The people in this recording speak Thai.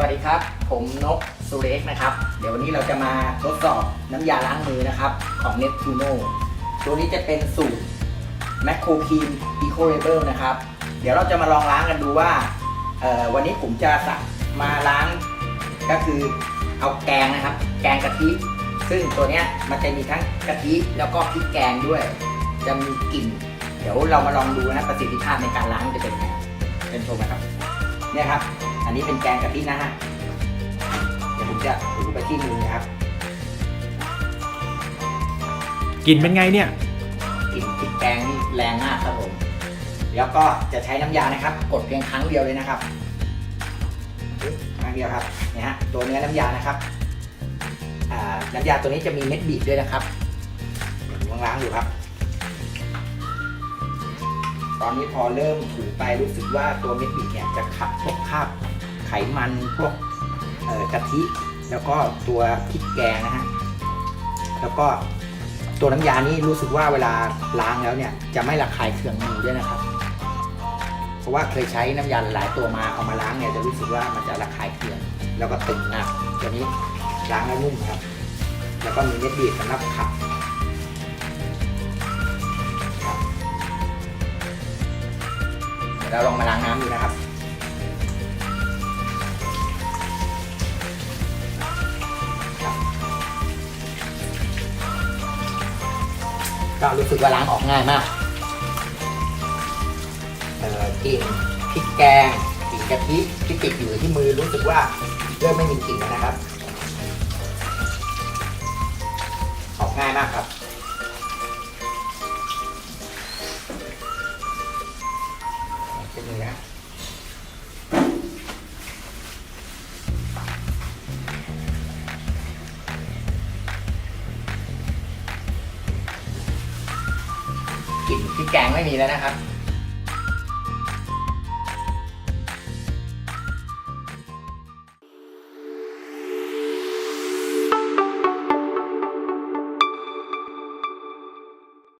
สวัสดีครับ ผมนกซูเร็กนะครับ เดี๋ยววันนี้เราจะมาทดสอบน้ำยาล้างมือนะครับ ของ Neptuno ตัวนี้จะเป็นสูตร m a c r o c l e a n Eco Label นะครับ เดี๋ยวเราจะมาลองล้างกันดูว่า วันนี้ผมจะสั่งมาล้าง ก็คือเอาแกงนะครับ แกงกะทิ ซึ่งตัวนี้มันจะมีทั้งกะทิแล้วก็พริกแกงด้วย จะมีกลิ่น เดี๋ยวเรามาลองดูนะประสิทธิภาพในการล้างจะเป็นไงเป็นชมนะครับเนี่ยครับ อันนี้เป็นแกงกะทินะฮะ เดี๋ยวผมจะถูไปที่มือนะครับกลิ่นเป็นไงเนี่ย กลิ่นพริกแกงนี่แรงมากครับผม แล้วก็จะใช้น้ำยานะครับ กดเพียงครั้งเดียวเลยนะครับปึ๊บครั้งเดียวครับเนี่ยฮะตัวเนื้อน้ำยานะครับอ่าน้ำยาตัวนี้จะมีเม็ดบีบด้วยนะครับเดี๋ยวผมล้างๆอยู่ครับ ตอนนี้พอเริ่มถูไปรู้สึกว่าตัวเม็ดบีบเนี่ยจะขับพวกคราบไขมันพวกกะทิ แล้วก็ตัวพริกแกงนะฮะแล้วก็ตัวน้ำยานี่รู้สึกว่าเวลาล้างแล้วเนี่ยจะไม่ระคายเคืองมือด้วยนะครับ เพราะว่าเคยใช้น้ำยาหลายตัวมาเอามาล้างเนี่ยจะรู้สึกว่ามันจะระคายเคืองแล้วก็ตึงหนักตัวนี้ล้างแล้วนุ่มครับ แล้วก็มีเม็ดบีบสำหรับขับ เดี๋ยวเราลองมาล้างน้ำดูนะครับก็รู้สึกว่าล้างออกง่ายมากเอ่อกลิ่นพริกแกงกลิ่นกะทิที่ติดอยู่ที่มือรู้สึกว่าเริ่มไม่มีกลิ่นแล้วนะครับ ออกง่ายมากครับ กลิ่นพริกแกงไม่มีแล้วนะครับ